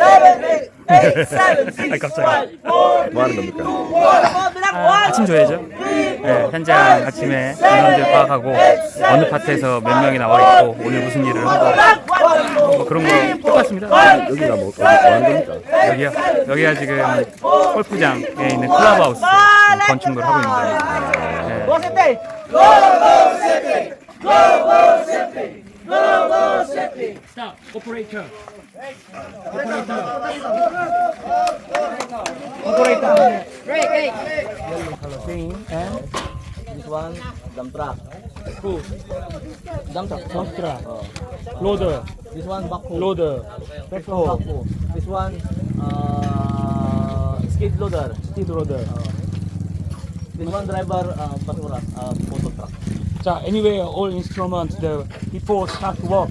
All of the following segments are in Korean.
아, 갑자기. 뭐 하는 겁니까? 아, 아침 조회죠. 네, 현장 아침에 인원들 파악하고 어느 파트에서 몇 명이 나와 있고 오늘 무슨 일을 하고 뭐 그런 거 똑같습니다. 여기가 뭐, 어디 뭐 하는 겁니까? 여기요. 여기가 지금 골프장에 있는 클럽하우스 건축을 하고 있는데 네. Stop, operator. This one dump truck. Who? Dump truck. Dump truck. Loader. This one backhoe. Loader. This one backhoe. This one uh, skid loader. Skid loader. This one driver uh, basura, uh, photo truck. 자, anyway, all instruments the before start to work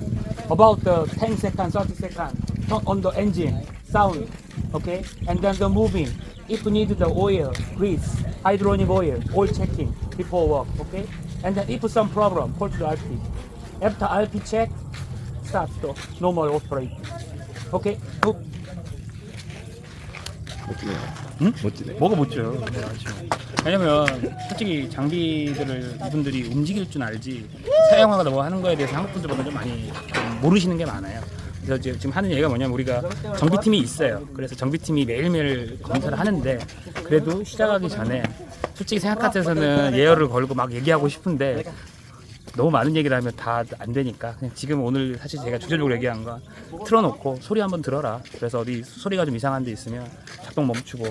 about the 10 second, 30 second turn on the engine sound, okay, and then the moving. If you need the oil, grease, hydraulic oil, all checking before work, okay, and then if some problem, call to the RP. After RP check, start the normal operate. Okay, good. 응? 멋지네. 뭐가 못죠. 왜냐면 솔직히 장비들을 이분들이 움직일 줄 알지 사용하거나 뭐 하는 거에 대해서 한국 분들보다 좀 많이 좀 모르시는 게 많아요. 그래서 지금 하는 얘기가 뭐냐면 우리가 정비팀이 있어요. 그래서 정비팀이 매일매일 검사를 하는데 그래도 시작하기 전에 솔직히 생각 같아서는 예열을 걸고 막 얘기하고 싶은데 너무 많은 얘기를 하면 다 안 되니까 그냥 지금 오늘 사실 제가 주제적으로 얘기한 건 틀어놓고 소리 한번 들어라 그래서 어디 소리가 좀 이상한 데 있으면 작동 멈추고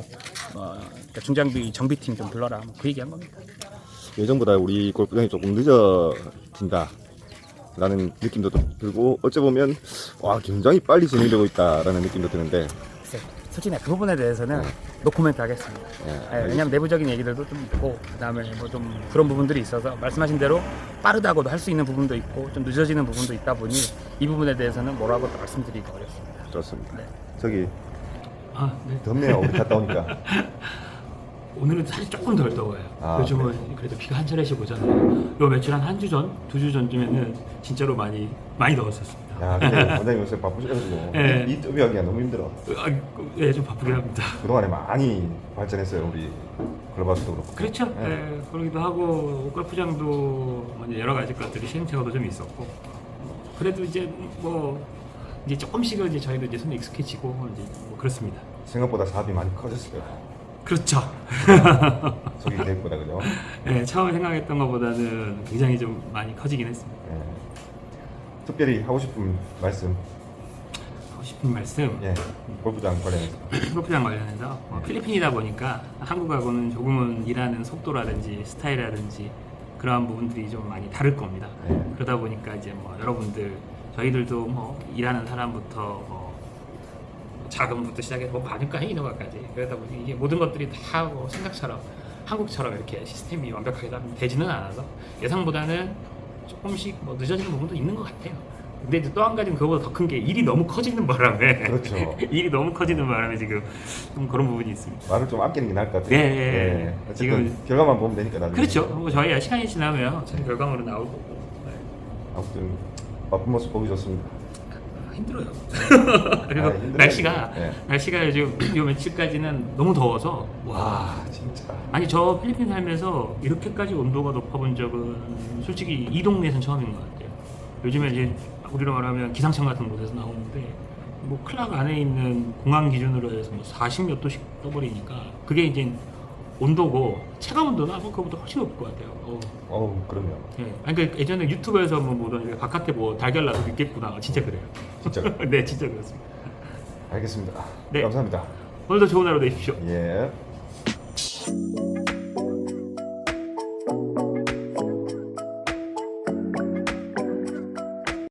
어, 그러니까 중장비 정비팀 좀 불러라 뭐 그 얘기한 겁니다 예전보다 우리 골프장이 조금 늦어진다. 라는 느낌도 좀 들고 어째 보면 와 굉장히 빨리 진행되고 있다라는 느낌도 드는데 솔직히 그 부분에 대해서는 노코멘트 하겠습니다 예, 예, 왜냐면 내부적인 얘기들도 좀 있고 그다음에 뭐 좀 그런 부분들이 있어서 말씀하신 대로 빠르다고도 할 수 있는 부분도 있고 좀 늦어지는 부분도 있다 보니 이 부분에 대해서는 뭐라고 말씀드리기 어렵습니다 좋습니다. 네. 저기 아, 네. 덥네요. 우리 갔다 오니까. 오늘은 사실 조금 덜 더워요. 아, 요즘은 그래도 비가 한 차례씩 오잖아요. 요 며칠 한 한 주 전, 두 주 전쯤에는 진짜로 많이 많이 더웠었습니다. 야 근데 원장님 요새 바쁘셔가지고 예. 이 더비하기가 너무 힘들어. 아, 예, 좀 바쁘긴 합니다. 그동안에 많이 발전했어요 우리 글로바스도 그렇고. 그렇죠. 예. 예, 그러기도 하고 골프장도 뭐 이제 여러 가지 것들이 시행착오도 좀 있었고 그래도 이제 뭐 이제 조금씩은 이제 저희도 이제 손에 익숙해지고 이제 뭐 그렇습니다. 생각보다 사업이 많이 커졌어요. 그렇죠. 속이 계획보다 그죠? 예, 처음 생각했던 것보다는 굉장히 좀 많이 커지긴 했습니다. 예. 특별히 하고 싶은 말씀, 하고 싶은 말씀. 예, 골프장 관련해서. 골프장 관련해서 어, 필리핀이다 보니까 한국하고는 조금은 일하는 속도라든지 스타일이라든지 그러한 부분들이 좀 많이 다를 겁니다. 네. 그러다 보니까 이제 뭐 여러분들 저희들도 뭐 일하는 사람부터 뭐 자금부터 시작해서 뭐 반유가 행위노가까지 그러다 보니 이게 모든 것들이 다 뭐 생각처럼 한국처럼 이렇게 시스템이 완벽하게 다 되지는 않아서 예상보다는 조금씩 뭐 늦어지는 부분도 있는 것 같아요. 근데 이제 또 한 가지는 그거보다 더 큰 게 일이 너무 커지는 바람에 그렇죠. 일이 너무 커지는 바람에 지금 좀 그런 부분이 있습니다. 말을 좀 아끼는 게 나을 것 같아요. 네. 어쨌든 지금- 결과만 보면 되니까 나중에. 그렇죠. 뭐 저희 시간이 지나면 참 결과물은 나올 거고 네. 아무튼 바쁜 모습 보기 좋습니다. 힘들어요. 그리고 아, 힘들어요. 날씨가 네. 날씨가 요즘 요 며칠까지는 너무 더워서 와 와, 진짜. 아니 저 필리핀 살면서 이렇게까지 온도가 높아본 적은 솔직히 이 동네에선 처음인 것 같아요. 요즘에 이제 우리로 말하면 기상청 같은 곳에서 나오는데 뭐 클락 안에 있는 공항 기준으로 해서 뭐 40몇 도씩 떠버리니까 그게 이제 온도고 체감 온도는 아마 그거보다 훨씬 높을 것 같아요. 어. 어우, 그럼요. 예. 아니 그러니까 예전에 유튜브에서 뭐 보던 바깥에 뭐 달걀 나도 있겠구나. 진짜 그래요. 진짜. 네, 진짜 그렇습니다. 알겠습니다. 네. 감사합니다. 오늘도 좋은 하루 되십시오. 예.